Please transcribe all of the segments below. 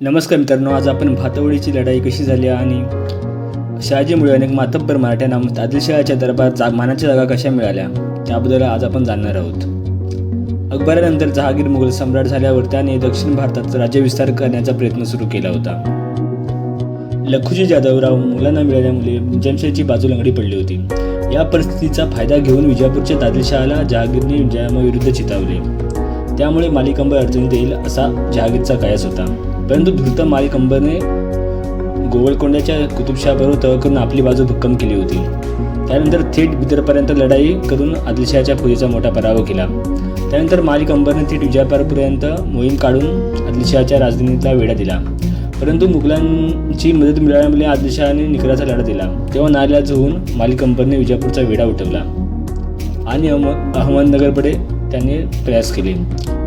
नमस्कार मित्रांनो आज आपण भातवडीची लढाई कशी झाली आणि शहाजीमुळे अनेक मातब्बर मराठ्यांना आदिलशहाच्या दरबारात जा मानाच्या जागा कशा मिळाल्या त्याबद्दल आज आपण जाणणार आहोत. अकबरानंतर जहागीर मुघल सम्राट झाल्यावर त्याने दक्षिण भारतात राज्यविस्तार करण्याचा प्रयत्न सुरू केला होता. लखुजी जाधवराव मुलांना मिळाल्यामुळे जमशेदची बाजू लंगडी पडली होती. या परिस्थितीचा फायदा घेऊन विजापूरच्या दादिलशहाला जहागीरने विजयाविरुद्ध चितावले. त्यामुळे मालिक अडचणीत येईल असा जहागीरचा कायस होता. परंतु धृत मालिकांबरने गोवळकोंड्याच्या कुतुबशाहबरोबर तह करून आपली बाजू भक्कम केली होती. त्यानंतर थेट बिदरपर्यंत लढाई करून आदिलशहाच्या फौजेचा मोठा पराभव केला. त्यानंतर मालिक अंबरने थेट विजापूरपर्यंत मोहीम काढून आदिलशहाच्या राजधानीला वेढा दिला. परंतु मुघलांची मदत मिळाल्यामुळे आदिलशहाने निकराचा लढा दिला. तेव्हा नाईलाज होऊन मालिक अंबरने विजापूरचा वेढा उठवला. आणि अहम अहमदनगरकडे त्याने प्रयास केले.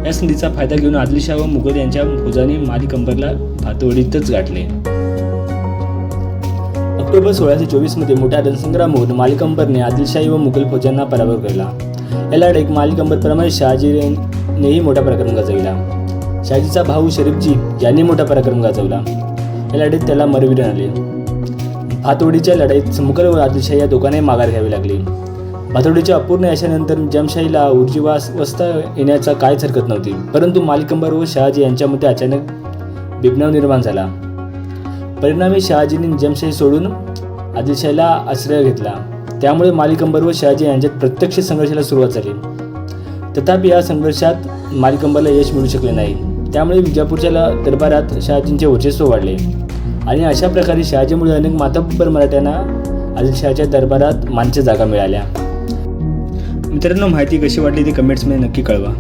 या संधीचा फायदा घेऊन आदिलशाह व मुघल यांच्या फौजाने मालिक अंबरला भातवडीतच गाठले. ऑक्टोबर सोळाशे चोवीसमध्ये मोठ्या रणसंग्रामहून मालिकंबरने आदिलशाही व मुघल फौजांना पराभव केला. या लढाईत मालिकंबर प्रमाणे शहाजीनेही मोठा पराक्रम गाजविला. शहाजीचा भाऊ शरीफजी यांनी मोठा पराक्रम गाजवला. या लढाईत त्याला मरवीर आले. भातवडीच्या लढाईत मुघल व आदिलशाही या दोघांनाही माघार घ्यावी लागली. भातोडीच्या अपूर्ण यशानंतर जमशाहीला ऊर्जिवावस्था येण्याचा काहीच हरकत नव्हती. परंतु मालिकंबर व शहाजी यांच्यामध्ये अचानक बिबनाव निर्माण झाला. परिणामी शहाजीने जमशाही सोडून आदिलशाहीला आश्रय घेतला. त्यामुळे मालिकंबर व शहाजी यांच्यात प्रत्यक्ष संघर्षाला सुरुवात झाली. तथापि या संघर्षात मालिकंबरला यश मिळू शकले नाही. त्यामुळे विजापूरच्या दरबारात शहाजींचे वर्चस्व वाढले. आणि अशा प्रकारे शहाजीमुळे अनेक मातब्बर मराठ्यांना आदिलशहाच्या दरबारात मानच्या जागा मिळाल्या. मित्रांनो माहिती कशी वाटली ती कमेंट्समध्ये नक्की कळवा.